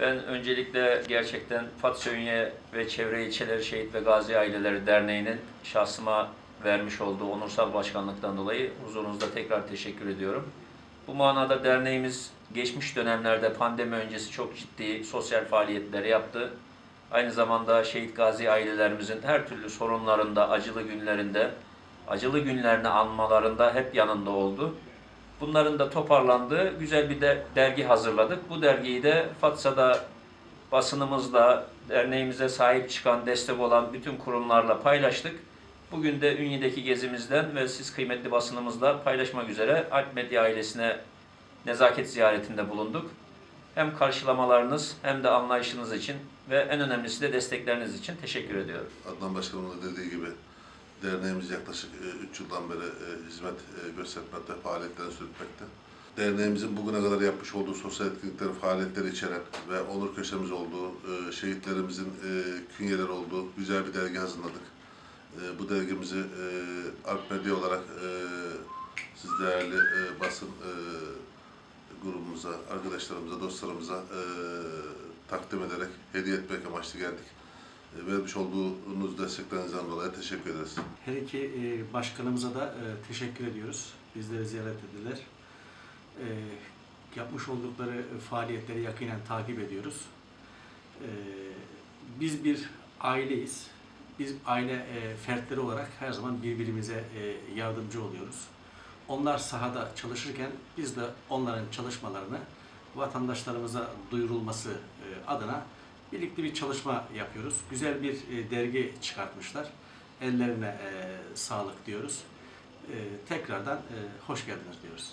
Ben öncelikle gerçekten Fatsa Ünye ve Çevre İlçeleri Şehit ve Gazi Aileleri Derneği'nin şahsıma vermiş olduğu onursal başkanlıktan dolayı huzurunuzda tekrar teşekkür ediyorum. Bu manada derneğimiz geçmiş dönemlerde pandemi öncesi çok ciddi sosyal faaliyetleri yaptı. Aynı zamanda şehit gazi ailelerimizin her türlü sorunlarında, acılı günlerinde, acılı günlerini anmalarında hep yanında oldu. Bunların da toparlandığı güzel bir de dergi hazırladık. Bu dergiyi de Fatsa'da basınımızla, derneğimize sahip çıkan, destek olan bütün kurumlarla paylaştık. Bugün de Ünye'deki gezimizden ve siz kıymetli basınımızla paylaşmak üzere Alp Medya ailesine nezaket ziyaretinde bulunduk. Hem karşılamalarınız hem de anlayışınız için ve en önemlisi de destekleriniz için teşekkür ediyorum. Adnan Başkanımın dediği gibi derneğimiz yaklaşık 3 yıldan beri e, hizmet e, göstermekte, faaliyetlerini sürdürmekte. Derneğimizin bugüne kadar yapmış olduğu sosyal etkinlikleri, faaliyetleri içeren ve onur köşemiz olduğu, e, şehitlerimizin e, künyeleri olduğu güzel bir dergi hazırladık. E, Bu dergimizi e, Alp Medya olarak e, siz değerli e, basın e, grubumuza, arkadaşlarımıza, dostlarımıza e, takdim ederek hediye etmek amaçlı geldik. E, vermiş olduğunuz desteklerinizden dolayı teşekkür ederiz. Her iki e, başkanımıza da e, teşekkür ediyoruz. Bizleri ziyaret ettiler. Yapmış oldukları faaliyetleri yakinen takip ediyoruz. Biz bir aileyiz. Biz aile fertleri olarak her zaman birbirimize yardımcı oluyoruz. Onlar sahada çalışırken biz de onların çalışmalarını vatandaşlarımıza duyurulması adına birlikte bir çalışma yapıyoruz. Güzel bir e, dergi çıkartmışlar. Ellerine e, sağlık diyoruz. E, tekrardan hoş geldiniz diyoruz.